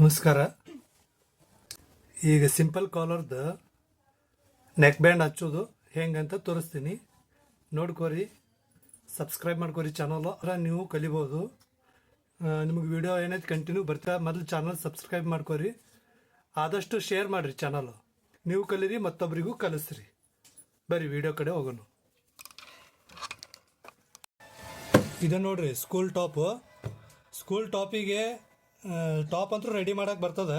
ನಮಸ್ಕಾರ. ಈಗ simple ಕಾಲರ್ದ neck band ಹಚ್ಚೋದು ಹೆಂಗಂತ ತೋರಿಸ್ತೀನಿ. ನೋಡ್ಕೋರಿ ಸಬ್ಸ್ಕ್ರೈಬ್ ಮಾಡ್ಕೋರಿ ಚಾನಲ್ ಅದ ನೀವು ಕಲಿಬೋದು. ನಿಮಗೆ ವಿಡಿಯೋ ಏನೈತೆ ಕಂಟಿನ್ಯೂ ಬರ್ತಾ, ಮೊದಲು ಚಾನಲ್ ಸಬ್ಸ್ಕ್ರೈಬ್ ಮಾಡ್ಕೋರಿ. ಆದಷ್ಟು ಶೇರ್ ಮಾಡಿರಿ ಚಾನಲು ನೀವು ಕಲೀರಿ ಮತ್ತೊಬ್ಬರಿಗೂ ಕಲಿಸ್ರಿ. ಬರ್ರಿ ವಿಡಿಯೋ ಕಡೆ ಹೋಗೋಣ. ಇದು ನೋಡ್ರಿ ಸ್ಕೂಲ್ ಟಾಪು ಸ್ಕೂಲ್ ಟಾಪಿಗೆ ಟಾಪ್ ಅಂತೂ ರೆಡಿ ಮಾಡೋಕೆ ಬರ್ತದೆ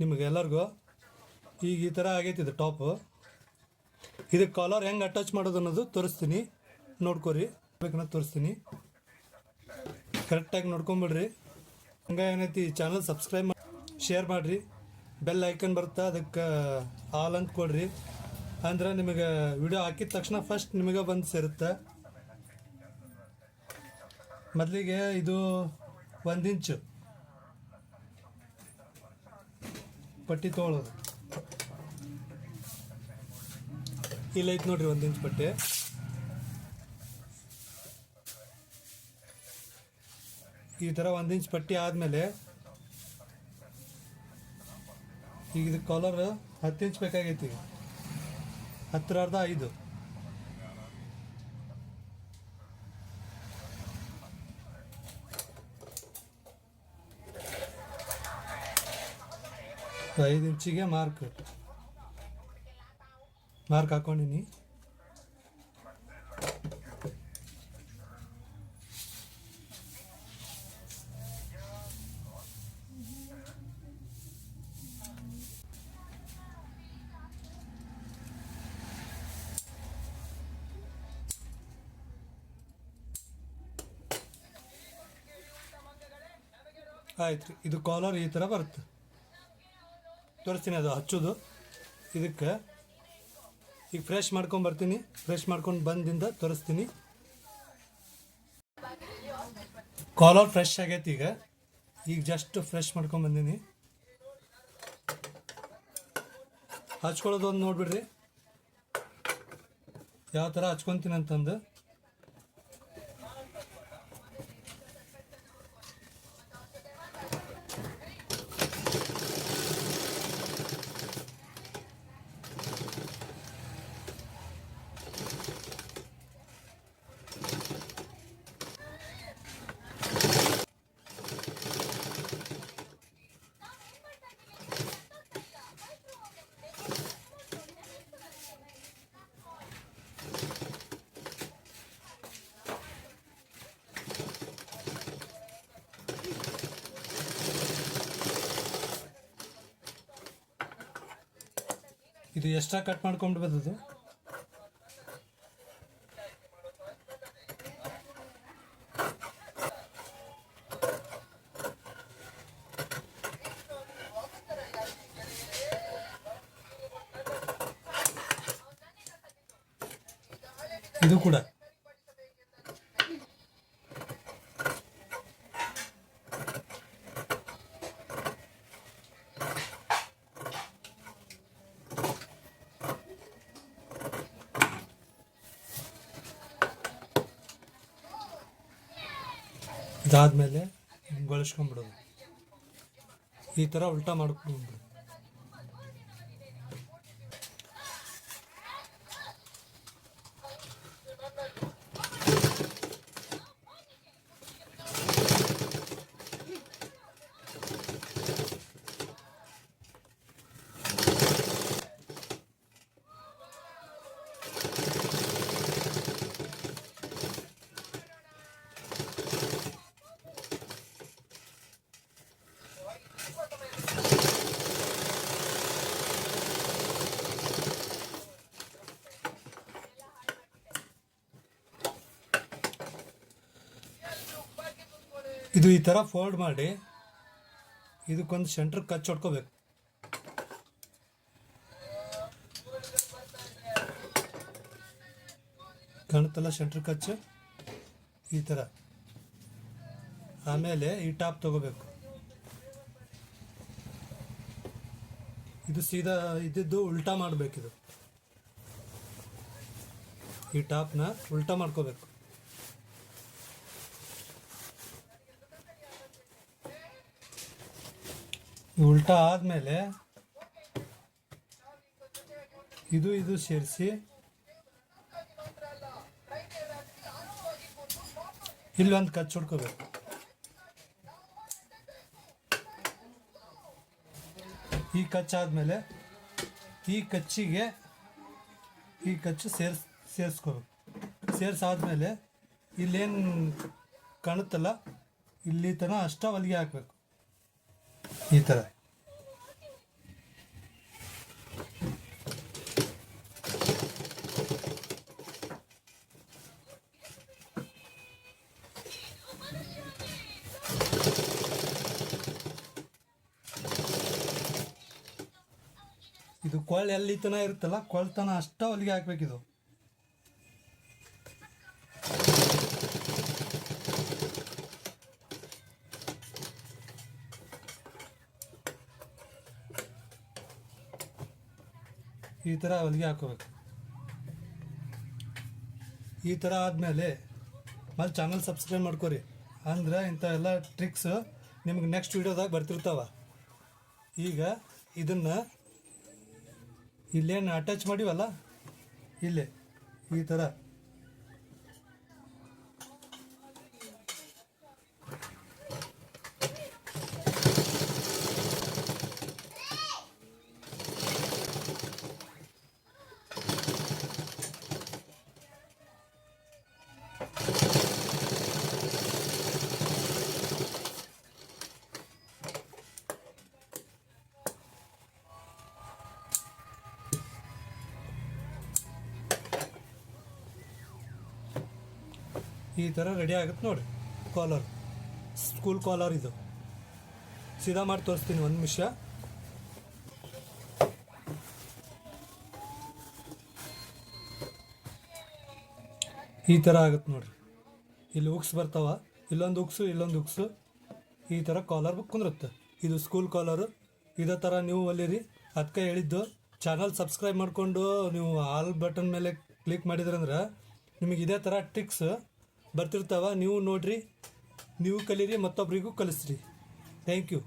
ನಿಮಗೆ ಎಲ್ಲರಿಗೂ. ಈಗ ಈ ಥರ ಆಗೈತಿ ಇದು ಟಾಪ್. ಇದಕ್ಕೆ ಕಾಲರ್ ಹೆಂಗೆ ಅಟ್ಯಾಚ್ ಮಾಡೋದು ಅನ್ನೋದು ತೋರಿಸ್ತೀನಿ. ನೋಡ್ಕೊರಿ. ಬೇಕನ್ನ ತೋರಿಸ್ತೀನಿ. ಕರೆಕ್ಟಾಗಿ ನೋಡ್ಕೊಂಬಿಡ್ರಿ. ಹಂಗೆ ಏನೈತಿ ಚಾನಲ್ ಸಬ್ಸ್ಕ್ರೈಬ್ ಮಾಡಿ ಶೇರ್ ಮಾಡಿರಿ. ಬೆಲ್ ಐಕನ್ ಬರುತ್ತೆ? ಅದಕ್ಕೆ ಆಲ್ ಅಂತ ಕೊಡ್ರಿ. ಅಂದ್ರೆ ನಿಮಗೆ ವಿಡಿಯೋ ಹಾಕಿದ ತಕ್ಷಣ ಫಸ್ಟ್ ನಿಮಗೆ ಬಂದು ಸೇರುತ್ತೆ. ಮೊದಲಿಗೆ ಇದು ಒಂದು ಇಂಚು ಪಟ್ಟಿ ತೊಗೊಳೋದು. ಇಲ್ಲೈತೆ ನೋಡ್ರಿ ಒಂದು ಇಂಚ್ ಪಟ್ಟಿ. ಈ ಥರ ಒಂದು ಇಂಚ್ ಪಟ್ಟಿ ಆದಮೇಲೆ ಈಗ ಇದು ಕಾಲರ್ ಹತ್ತು ಇಂಚ್ ಬೇಕಾಗೈತಿ. ಹತ್ತರ ಅರ್ಧ ಐದು. ಐದು ಇಂಚಿಗೆ ಮಾರ್ಕ್ ಮಾರ್ಕ್ ಹಾಕೊಂಡಿನಿ ಆಯ್ತು ರೀ ಇದು ಕಾಲರ್ ಈ ಥರ ಬರುತ್ತೆ. ತೋರಿಸ್ತೀನಿ ಅದು ಹಚ್ಚೋದು. ಇದಕ್ಕೆ ಈಗ ಫ್ರೆಶ್ ಮಾಡ್ಕೊಂಡು ಬರ್ತೀನಿ. ಫ್ರೆಶ್ ಮಾಡ್ಕೊಂಡು ಬಂದಿಂದ ತೋರಿಸ್ತೀನಿ. ಕಾಲರ್ ಫ್ರೆಶ್ ಆಗೈತಿ ಈಗ. ಈಗ ಜಸ್ಟ್ ಫ್ರೆಶ್ ಮಾಡ್ಕೊಂಡು ಬಂದೀನಿ. ಹಚ್ಕೊಳ್ಳೋದು ಒಂದು ನೋಡ್ಬಿಡ್ರಿ. ಯಾವ ಥರ ಹಚ್ಕೊತೀನಿ ಅಂತಂದು. ಇದು ಎಕ್ಸ್ಟ್ರಾ ಕಟ್ ಮಾಡ್ಕೊಂಡು ಬಂದದ್ದು. ಇದು ಕೂಡ. ಇದಾದ್ಮೇಲೆ ಗೊಳಿಸ್ಕೊಂಬಿಡೋದು ಈ ಥರ ಉಲ್ಟಾ ಮಾಡ್ಕೊಂಡು ಇದು ಈ ಥರ ಫೋಲ್ಡ್ ಮಾಡಿ ಇದಕ್ಕೊಂದು ಸೆಂಟ್ರ್ ಕಚ್ ಹೊಡ್ಕೋಬೇಕು. ಕಾಣುತ್ತಲ್ಲ ಸೆಂಟ್ರ್ ಕಚ್ ಈ ಥರ ಆಮೇಲೆ ಈ ಟಾಪ್ ತಗೋಬೇಕು. ಇದು ಸೀದಾ ಇದ್ದಿದ್ದು ಉಲ್ಟಾ ಮಾಡಬೇಕಿದು. ಈ ಟಾಪ್ನ ಉಲ್ಟಾ ಮಾಡ್ಕೋಬೇಕು. ಉಲ್ಟಾ ಆದಮೇಲೆ ಇದು ಇದು ಸೇರಿಸಿ. ಇಲ್ಲಿ ಒಂದು ಕಚ್ಚು ಹುಡ್ಕೋಬೇಕು. ಈ ಕಚ್ಚಾದ್ಮೇಲೆ ಈ ಕಚ್ಚಿಗೆ ಈ ಕಚ್ಚು ಸೇರ್ಸ್, ಸೇರಿಸ್ಕೋಬೇಕು. ಸೇರಿಸಾದ್ಮೇಲೆ ಇಲ್ಲೇನು ಕಾಣುತ್ತಲ್ಲ, ಇಲ್ಲಿ ತನಕ ಅಷ್ಟ ಹೊಲಿಗೆ ಹಾಕಬೇಕು. ಈ ಥರ ಇದು ಕೊಳ್ ಎಲ್ಲಿ ತನ ಇರುತ್ತಲ್ಲ ಕೊಳ್ತನ ಅಷ್ಟ ಹೊಲಿಗೆ ಹಾಕ್ಬೇಕಿದು. ಈ ಥರ ಹೊಲಿಗೆ ಹಾಕೋಬೇಕು. ಈ ಥರ ಆದಮೇಲೆ ಮತ್ತೆ ಚಾನಲ್ ಸಬ್ಸ್ಕ್ರೈಬ್ ಮಾಡ್ಕೊರಿ. ಅಂದ್ರೆ ಇಂಥ ಎಲ್ಲ ಟ್ರಿಕ್ಸ್ ನಿಮ್ಗೆ ನೆಕ್ಸ್ಟ್ ವೀಡಿಯೋದಾಗ ಬರ್ತಿರ್ತಾವ. ಈಗ ಇದನ್ನು ಇಲ್ಲೇನು ಅಟ್ಯಾಚ್ ಮಾಡಿವಲ್ಲ? ಇಲ್ಲೇ ಈ ಥರ ಈ ಥರ ರೆಡಿ ಆಗುತ್ತೆ ನೋಡಿ. ಕಾಲರ್ ಸ್ಕೂಲ್ ಕಾಲರ್ ಇದು. ಸೀದಾ ಮಾಡಿ ತೋರಿಸ್ತೀನಿ ಒಂದು ನಿಮಿಷ. ಈ ಥರ ಆಗುತ್ತೆ ನೋಡ್ರಿ. ಇಲ್ಲಿ ಉಕ್ಸ್ ಬರ್ತಾವ. ಇಲ್ಲೊಂದು ಉಕ್ಸು ಇಲ್ಲೊಂದು ಉಕ್ಸು ಈ ಥರ ಕಾಲರ್ ಕುಂದಿರುತ್ತೆ. ಇದು ಸ್ಕೂಲ್ ಕಾಲರು ಇದೇ ಥರ ನೀವು ಒಲ್ಲಿರಿ ಅದಕ್ಕೆ ಹೇಳಿದ್ದು ಚಾನಲ್ ಸಬ್ಸ್ಕ್ರೈಬ್ ಮಾಡಿಕೊಂಡು ನೀವು ಆಲ್ ಬಟನ್ ಮೇಲೆ ಕ್ಲಿಕ್ ಮಾಡಿದ್ರಂದ್ರೆ ನಿಮಗೆ ಇದೇ ಥರ ಟ್ರಿಕ್ಸ್ ಬರ್ತಿರ್ತಾವ. ನೀವು ನೋಡ್ರಿ ನೀವು ಕಲೀರಿ ಮತ್ತೊಬ್ಬರಿಗೂ ಕಲಿಸ್ರಿ. Thank you